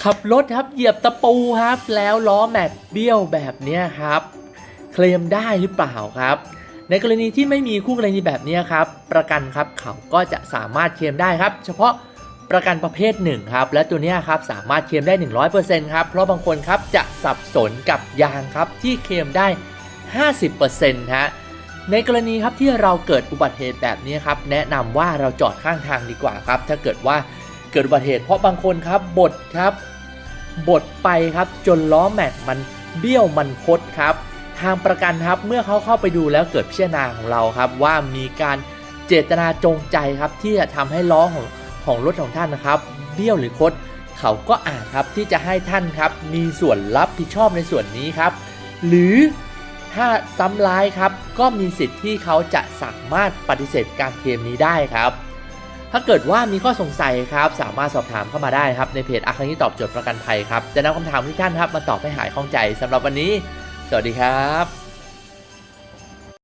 ขับรถครับเหยียบตะปูครับ แล้วล้อแม็กเบี้ยวแบบเนี้ยครับ เคลมได้หรือเปล่าครับ ในกรณีที่ไม่มีคู่กรณีแบบนี้ครับ ประกันครับเขาก็จะสามารถเคลมได้ครับ เฉพาะประกันประเภทหนึ่งครับและตัวนี้ครับสามารถเคลมได้ 100%ครับเพราะบางคนครับจะสับสนกับยางครับที่เคลมได้ 50%ฮะในกรณีครับที่เราเกิดอุบัติเหตุแบบนี้ครับแนะนำว่าเราจอดข้างทางดีกว่าครับ ถ้าเกิดว่า เกิดอุบัติเหตุเพราะบางคนครับบดครับบดไปครับจนล้อแม็กมันเบี้ยวมันคดครับ ทางประกันครับเมื่อเขาเข้าไปดูแล้วเกิดพิจารณาของเราครับ ว่ามีการเจตนาจงใจครับ ที่จะทำให้ล้อของของรถของท่านนะครับ เบี้ยวหรือคดเขาก็อาจครับที่จะให้ท่านครับ มีส่วนรับผิดชอบในส่วนนี้ครับ หรือถ้าซ้ำร้ายครับ ก็มีสิทธิ์ที่เขาจะสามารถปฏิเสธการเคลมนี้ได้ครับ ถ้าเกิดว่ามีข้อสงสัยครับสามารถสอบถามเข้ามาได้ครับในเพจอาคาริตอบโจทย์ประกันภัยครับจะนำคำถามที่ท่านครับมาตอบให้หายข้องใจสำหรับวันนี้ สวัสดีครับ